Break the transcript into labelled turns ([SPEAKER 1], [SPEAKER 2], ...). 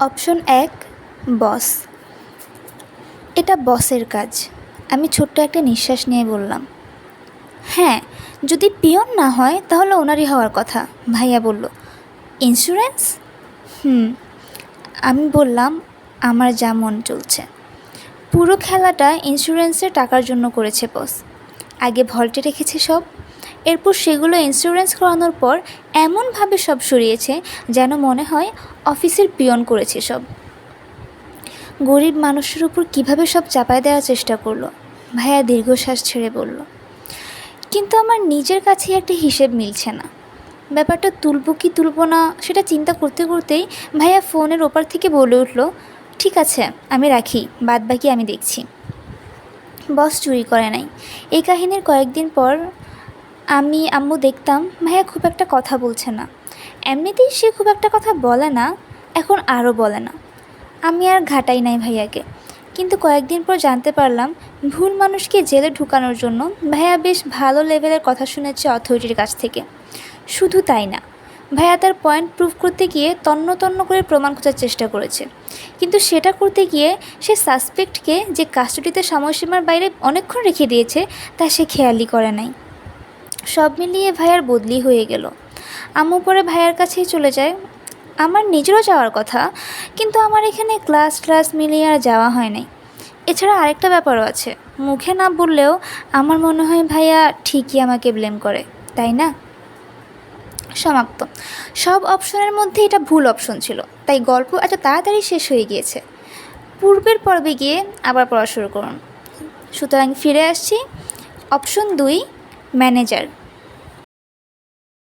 [SPEAKER 1] Option এক, বস। এটা বসের কাজ। আমি ছোট্ট একটা নিঃশ্বাস নিয়ে বললাম। হ্যাঁ যদি পিয়ন না হয় তাহলে ওনারই হওয়ার কথা, ভাইয়া বলল। ইন্স্যুরেন্স? হুম, আমি বললাম, আমার যা মন চলছে। পুরো খেলাটা ইন্স্যুরেন্সের টাকার জন্য করেছে বস। আগে ভল্টে রেখেছে সব এরপর সেগুলো ইন্স্যুরেন্স করানোর পর এমনভাবে সব সরিয়েছে যেন মনে হয় অফিসের পিয়ন করেছে সব। গরিব মানুষের উপর কীভাবে সব চাপায় দেওয়ার চেষ্টা করল? ভাইয়া দীর্ঘশ্বাস ছেড়ে বলল, কিন্তু আমার নিজের কাছে একটা হিসেব মিলছে না। ব্যাপারটা তুলবো কি তুলবো না সেটা চিন্তা করতে করতেই ভাইয়া ফোনের ওপার থেকে বলে উঠল, ঠিক আছে, আমি রাখি বাদ বাকি আমি দেখছি। বস চুরি করে নাই। এই কাহিনীর কয়েকদিন পর আমি আম্মু দেখতাম, ভাইয়া খুব একটা কথা বলছে না। এমনিতেই সে খুব একটা কথা বলে না, এখন আরও বলে না। আমি আর ঘাটাই নাই ভাইয়াকে। কিন্তু কয়েকদিন পর জানতে পারলাম, ভুল মানুষকে জেলে ঢুকানোর জন্য ভাইয়া বেশ ভালো লেভেলের কথা শুনেছে অথরিটির কাছ থেকে। শুধু তাই না, ভাইয়া তার পয়েন্ট প্রুভ করতে গিয়ে তন্ন তন্ন করে প্রমাণ খোঁজার চেষ্টা করেছে। কিন্তু সেটা করতে গিয়ে সে সাসপেক্টকে যে কাস্টডিতে সময়সীমার বাইরে অনেকক্ষণ রেখে দিয়েছে, তা সে খেয়ালই করে নাই। সব মিলিয়ে ভাইয়ার বদলি হয়ে গেল। আম্মু পরে ভাইয়ার কাছেই চলে যায়। আমার নিজেরও যাওয়ার কথা, কিন্তু আমার এখানে ক্লাস ক্লাস মিলিয়ে আর যাওয়া হয় নাই। এছাড়া আরেকটা ব্যাপারও আছে। মুখে না বললেও আমার মনে হয় ভাইয়া ঠিকই আমাকে ব্লেম করে, তাই না? সমাপ্ত। সব অপশনের মধ্যে এটা ভুল অপশন ছিল, তাই গল্প এত তাড়াতাড়ি শেষ হয়ে গিয়েছে। পূর্বের পর্বে গিয়ে আবার পড়া শুরু করুন। সুতরাং ফিরে আসছি। অপশন দুই ম্যানেজার